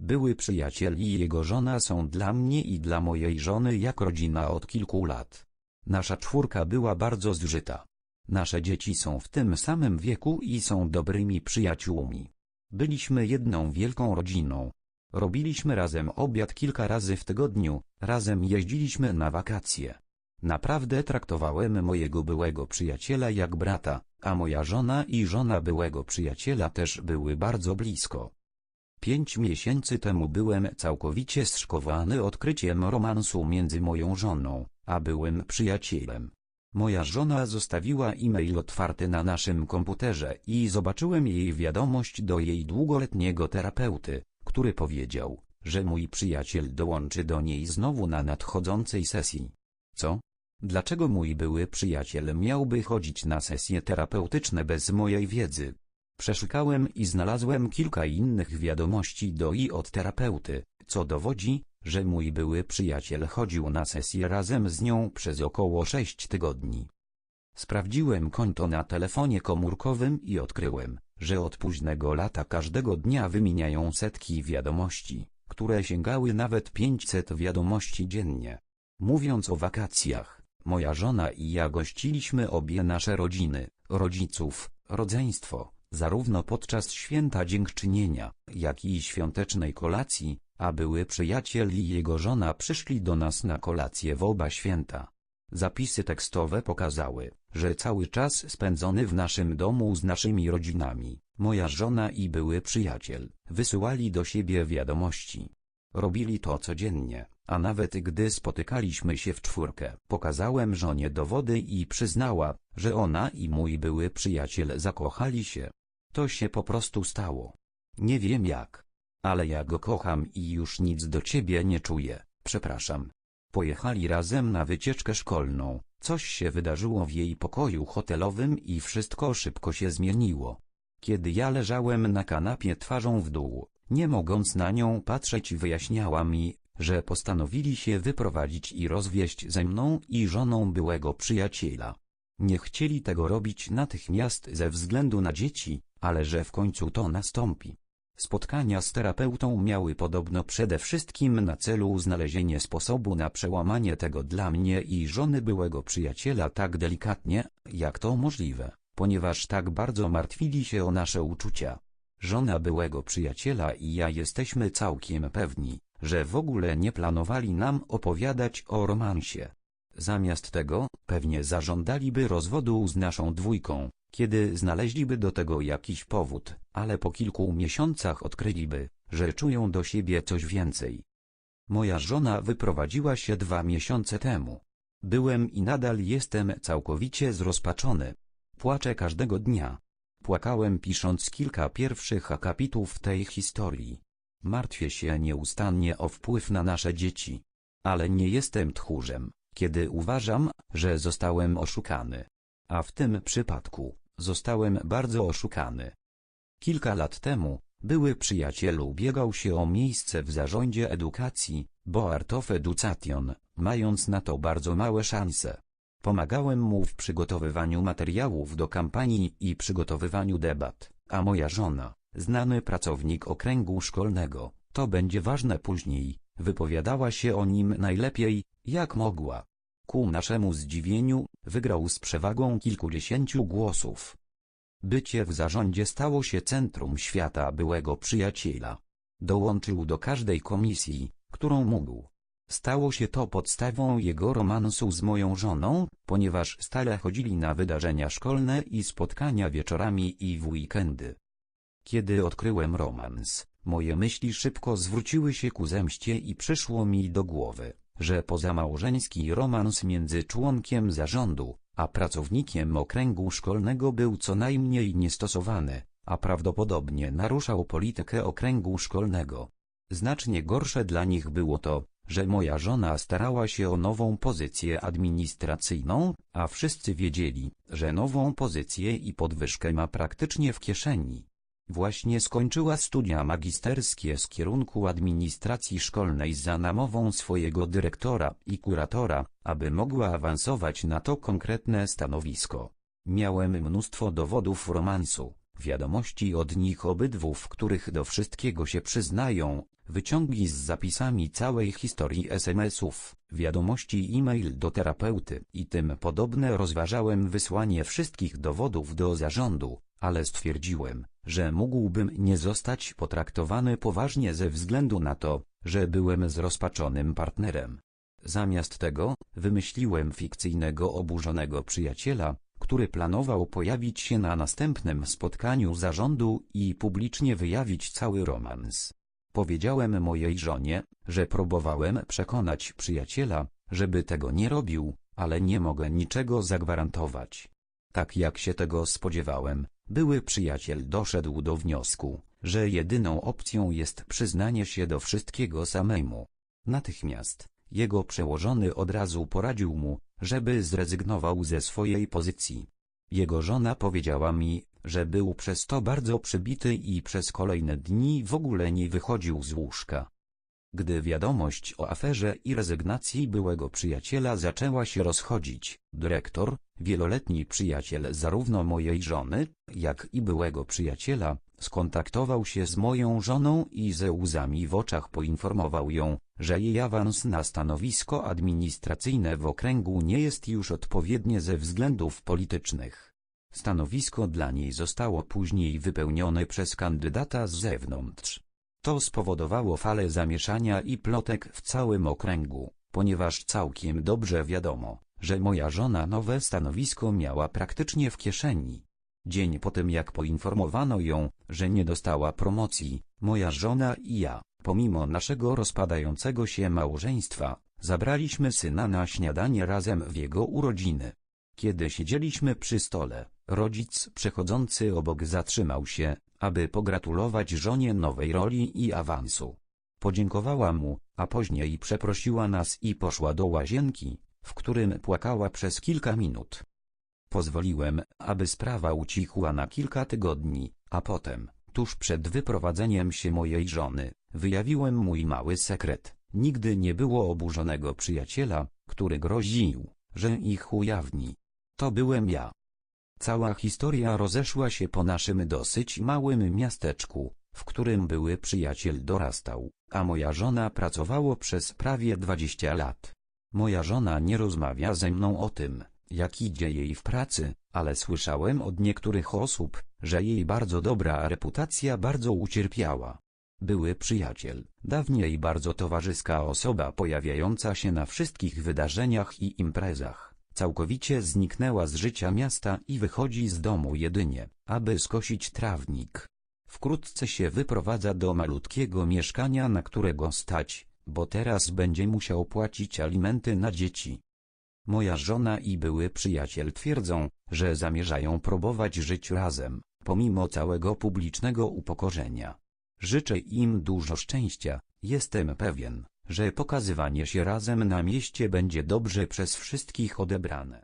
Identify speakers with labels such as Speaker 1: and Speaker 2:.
Speaker 1: Były przyjaciel i jego żona są dla mnie i dla mojej żony jak rodzina od kilku lat. Nasza czwórka była bardzo zżyta. Nasze dzieci są w tym samym wieku i są dobrymi przyjaciółmi. Byliśmy jedną wielką rodziną. Robiliśmy razem obiad kilka razy w tygodniu, razem jeździliśmy na wakacje. Naprawdę traktowałem mojego byłego przyjaciela jak brata, a moja żona i żona byłego przyjaciela też były bardzo blisko. Pięć miesięcy temu byłem całkowicie zszokowany odkryciem romansu między moją żoną, a byłym przyjacielem. Moja żona zostawiła e-mail otwarty na naszym komputerze i zobaczyłem jej wiadomość do jej długoletniego terapeuty, który powiedział, że mój przyjaciel dołączy do niej znowu na nadchodzącej sesji. Co? Dlaczego mój były przyjaciel miałby chodzić na sesje terapeutyczne bez mojej wiedzy? Przeszukałem i znalazłem kilka innych wiadomości do i od terapeuty, co dowodzi, że mój były przyjaciel chodził na sesję razem z nią przez około 6 tygodni. Sprawdziłem konto na telefonie komórkowym i odkryłem, że od późnego lata każdego dnia wymieniają setki wiadomości, które sięgały nawet 500 wiadomości dziennie. Mówiąc o wakacjach, moja żona i ja gościliśmy obie nasze rodziny, rodziców, rodzeństwo, zarówno podczas święta dziękczynienia, jak i świątecznej kolacji, a były przyjaciel i jego żona przyszli do nas na kolację w oba święta. Zapisy tekstowe pokazały, że cały czas spędzony w naszym domu z naszymi rodzinami, moja żona i były przyjaciel, wysyłali do siebie wiadomości. Robili to codziennie, a nawet gdy spotykaliśmy się w czwórkę, pokazałem żonie dowody i przyznała, że ona i mój były przyjaciel zakochali się. To się po prostu stało. Nie wiem jak. Ale ja go kocham i już nic do ciebie nie czuję, przepraszam. Pojechali razem na wycieczkę szkolną, coś się wydarzyło w jej pokoju hotelowym i wszystko szybko się zmieniło. Kiedy ja leżałem na kanapie twarzą w dół, nie mogąc na nią patrzeć wyjaśniała mi, że postanowili się wyprowadzić i rozwieść ze mną i żoną byłego przyjaciela. Nie chcieli tego robić natychmiast ze względu na dzieci, ale że w końcu to nastąpi. Spotkania z terapeutą miały podobno przede wszystkim na celu znalezienie sposobu na przełamanie tego dla mnie i żony byłego przyjaciela tak delikatnie, jak to możliwe, ponieważ tak bardzo martwili się o nasze uczucia. Żona byłego przyjaciela i ja jesteśmy całkiem pewni, że w ogóle nie planowali nam opowiadać o romansie. Zamiast tego, pewnie zażądaliby rozwodu z naszą dwójką, kiedy znaleźliby do tego jakiś powód, ale po kilku miesiącach odkryliby, że czują do siebie coś więcej. Moja żona wyprowadziła się dwa miesiące temu. Byłem i nadal jestem całkowicie zrozpaczony. Płaczę każdego dnia. Płakałem pisząc kilka pierwszych akapitów tej historii. Martwię się nieustannie o wpływ na nasze dzieci. Ale nie jestem tchórzem, kiedy uważam, że zostałem oszukany. A w tym przypadku, zostałem bardzo oszukany. Kilka lat temu, były przyjaciel ubiegał się o miejsce w zarządzie edukacji, Board of Education, mając na to bardzo małe szanse. Pomagałem mu w przygotowywaniu materiałów do kampanii i przygotowywaniu debat, a moja żona, znany pracownik okręgu szkolnego, to będzie ważne później, wypowiadała się o nim najlepiej, jak mogła. Ku naszemu zdziwieniu, wygrał z przewagą kilkudziesięciu głosów. Bycie w zarządzie stało się centrum świata byłego przyjaciela. Dołączył do każdej komisji, którą mógł. Stało się to podstawą jego romansu z moją żoną, ponieważ stale chodzili na wydarzenia szkolne i spotkania wieczorami i w weekendy. Kiedy odkryłem romans, moje myśli szybko zwróciły się ku zemście i przyszło mi do głowy, że pozamałżeński romans między członkiem zarządu, a pracownikiem okręgu szkolnego był co najmniej niestosowany, a prawdopodobnie naruszał politykę okręgu szkolnego. Znacznie gorsze dla nich było to, że moja żona starała się o nową pozycję administracyjną, a wszyscy wiedzieli, że nową pozycję i podwyżkę ma praktycznie w kieszeni. Właśnie skończyła studia magisterskie z kierunku administracji szkolnej za namową swojego dyrektora i kuratora, aby mogła awansować na to konkretne stanowisko. Miałem mnóstwo dowodów romansu, wiadomości od nich obydwu, w których do wszystkiego się przyznają, wyciągi z zapisami całej historii SMS-ów, wiadomości e-mail do terapeuty i tym podobne rozważałem wysłanie wszystkich dowodów do zarządu, ale stwierdziłem, że mógłbym nie zostać potraktowany poważnie ze względu na to, że byłem zrozpaczonym partnerem. Zamiast tego, wymyśliłem fikcyjnego oburzonego przyjaciela, który planował pojawić się na następnym spotkaniu zarządu i publicznie wyjawić cały romans. Powiedziałem mojej żonie, że próbowałem przekonać przyjaciela, żeby tego nie robił, ale nie mogę niczego zagwarantować. Tak jak się tego spodziewałem, były przyjaciel doszedł do wniosku, że jedyną opcją jest przyznanie się do wszystkiego samemu. Natychmiast, jego przełożony od razu poradził mu, żeby zrezygnował ze swojej pozycji. Jego żona powiedziała mi, że był przez to bardzo przybity i przez kolejne dni w ogóle nie wychodził z łóżka. Gdy wiadomość o aferze i rezygnacji byłego przyjaciela zaczęła się rozchodzić, dyrektor, wieloletni przyjaciel zarówno mojej żony, jak i byłego przyjaciela, skontaktował się z moją żoną i ze łzami w oczach poinformował ją, że jej awans na stanowisko administracyjne w okręgu nie jest już odpowiednie ze względów politycznych. Stanowisko dla niej zostało później wypełnione przez kandydata z zewnątrz. To spowodowało falę zamieszania i plotek w całym okręgu, ponieważ całkiem dobrze wiadomo, że moja żona nowe stanowisko miała praktycznie w kieszeni. Dzień po tym jak poinformowano ją, że nie dostała promocji, moja żona i ja, pomimo naszego rozpadającego się małżeństwa, zabraliśmy syna na śniadanie razem w jego urodziny. Kiedy siedzieliśmy przy stole, rodzic przechodzący obok zatrzymał się, aby pogratulować żonie nowej roli i awansu. Podziękowała mu, a później przeprosiła nas i poszła do łazienki, w którym płakała przez kilka minut. Pozwoliłem, aby sprawa ucichła na kilka tygodni, a potem, tuż przed wyprowadzeniem się mojej żony, wyjawiłem mój mały sekret. Nigdy nie było oburzonego przyjaciela, który groził, że ich ujawni. To byłem ja. Cała historia rozeszła się po naszym dosyć małym miasteczku, w którym były przyjaciel dorastał, a moja żona pracowało przez prawie 20 lat. Moja żona nie rozmawia ze mną o tym, jak idzie jej w pracy, ale słyszałem od niektórych osób, że jej bardzo dobra reputacja bardzo ucierpiała. Były przyjaciel, dawniej bardzo towarzyska osoba pojawiająca się na wszystkich wydarzeniach i imprezach, całkowicie zniknęła z życia miasta i wychodzi z domu jedynie, aby skosić trawnik. Wkrótce się wyprowadza do malutkiego mieszkania, na którego stać, bo teraz będzie musiał płacić alimenty na dzieci. Moja żona i były przyjaciel twierdzą, że zamierzają próbować żyć razem, pomimo całego publicznego upokorzenia. Życzę im dużo szczęścia, jestem pewien, że pokazywanie się razem na mieście będzie dobrze przez wszystkich odebrane.